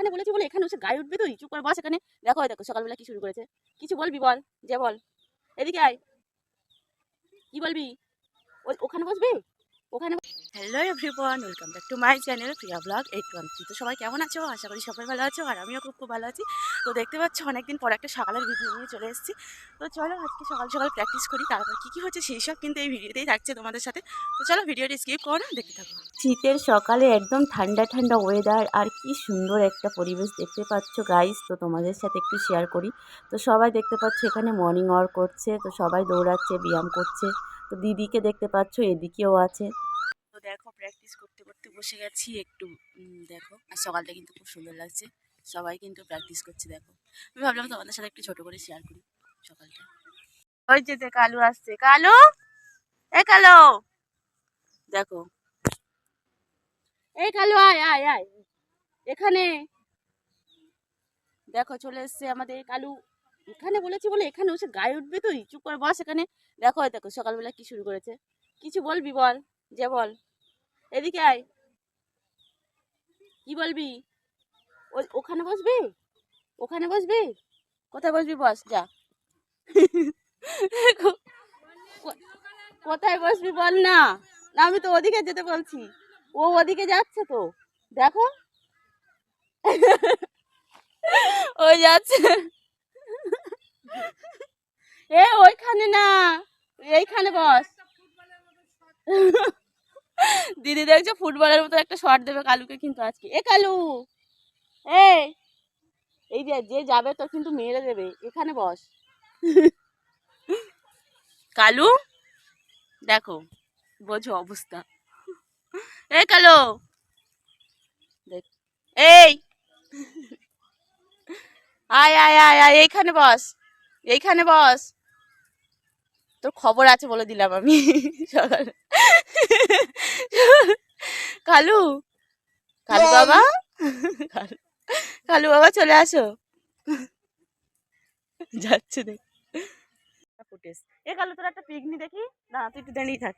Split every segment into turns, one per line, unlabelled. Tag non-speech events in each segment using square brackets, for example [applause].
এখানে বলেছি বলে এখানে গায়ে উঠবে তুই? চুপ করে বাস এখানে। দেখো দেখো, সকালবেলা কি শুরু করেছে? কিছু বলবি বল, যে বল। এদিকে আয়। কি বলবি? ওখানে বসবি? ওখানে hello everyone, welcome back to my channel Priya blog eight one three তো সবাই কেমন আছো? আশা করি সবাই ভালো আছো, আর আমিও খুব খুব ভালো আছি। তো দেখতে পাচ্ছ, অনেকদিন পর একটা সকালের ভিডিও নিয়ে চলে এসেছি। তো চলো আজকে সকাল সকাল প্র্যাকটিস করি, তারপর কী কী হচ্ছে সেই সব কিন্তু এই ভিডিওতেই থাকছে তোমাদের সাথে। তো চলো ভিডিওটি স্কিপ করো, দেখতে থাকো।
শীতের সকালে একদম ঠান্ডা ঠান্ডা ওয়েদার আর কি সুন্দর একটা পরিবেশ দেখতে পাচ্ছ গাইস তো তোমাদের সাথে একটু শেয়ার করি। তো সবাই দেখতে পাচ্ছ এখানে মর্নিং ওয়াক করছে, তো সবাই দৌড়াচ্ছে, ব্যায়াম করছে। তো দিদিকে দেখতে পাচ্ছ, এদিকেও আছে।
প্র্যাকটিস করতে করতে বসে গেছি, একটু দেখো। আর সকালটা কিন্তু খুব সুন্দর লাগছে। সবাই কিন্তু প্র্যাকটিস করছে, দেখো। আমি ভাবলাম তোমাদের সাথে একটু ছোট করে শেয়ার করি সকালটা। ওই যে কালু আসছে। কালু? এ কালো! দেখো। এই কালু, আয় আয় আয়। এখানে। দেখো, চলে এসছে আমাদের কালু। এখানে বলেছি বলে এখানে এসে গায়ে উঠবে তুই? চুপ করে বস এখানে। দেখো দেখো, সকালবেলা কি শুরু করেছে? কিছু বলবি বল? যে বল। এদিকে আয়। কি বলবি? ওখানে বসবি? ওখানে বসবি? কোথায় বসবি বস, যা। কোথায় বসবি বল না। না, আমি তো ওদিকে যেতে বলছি। ও ওদিকে যাচ্ছে তো। দেখো। ও যাচ্ছে। এ, ওইখানে না। এইখানে বস। দিদি দেখছ? ফুটবলের মতো একটা শট দেবে কালুকে কিন্তু আজকে। এ কালু! এই! এই যে যে যাবে তো কিন্তু মেরে দেবে। এখানে বস। কালু! দেখো, বোঝো অবস্থা। এ কালু! দেখ, এই! আয় আয় আয় আয়, এইখানে বস। এইখানে বস। তোর খবর আছে বলে দিলাম আমি। সকাল কালু কালু বাবা? কালু কালু বাবা চলে আসো। যাচ্ছে দেখ। ফুটেজ। এ কালু তোর একটা পিকনি দেখি? না তুই একটু দাঁড়িয়ে থাক।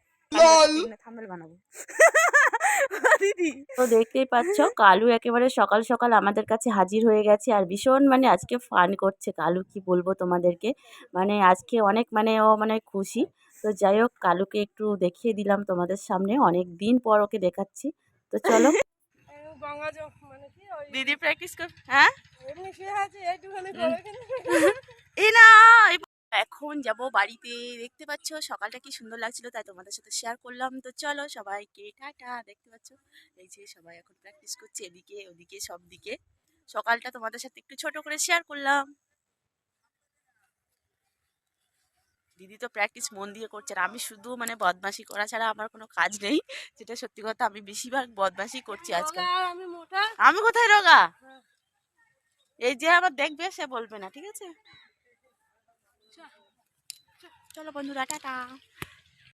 থাম্বেল বানাবো।
তো দেখতেই পাচ্ছ কালু একেবারে সকাল সকাল আমাদের কাছে হাজির হয়ে গেছে আর ভীষণ মানে আজকে ফান করছে। কালু কি বলব তোমাদেরকে? মানে আজকে অনেক মানে ও মানে খুশি। তো যাই হোক কালুকে একটু দেখিয়ে দিলাম তোমাদের সামনে। অনেক দিন পর ওকে দেখাচ্ছি। তো চলো। [laughs]
মানে
দিদি প্র্যাকটিস কর হ্যাঁ? এই [laughs] না এখন যাব বাড়িতে। দেখতে পাচ্ছ সকালটা কি সুন্দর লাগছিল তাই তোমাদের সাথে শেয়ার করলাম। তো চলো সবাইকে টাটা দেখতে পাচ্ছ? এই যে সবাই এখন প্র্যাকটিস করছে এদিকে ওদিকে সব দিকে। সকালটা তোমাদের সাথে একটু ছোট করে শেয়ার করলাম। দিদি তো প্র্যাকটিস মন দিয়ে করছে আর আমি শুধু মানে বদমাশি করা ছাড়া আমার কোনো কাজ নেই। যেটা সত্যি কথা আমি বেশিরভাগ বদমাশি করছি আজকাল। আমি কোথায় রোগা?
হ্যাঁ।
এই যে আবার দেখবে সে বলবে না ঠিক আছে? চলো বন্ধুরা টাটা।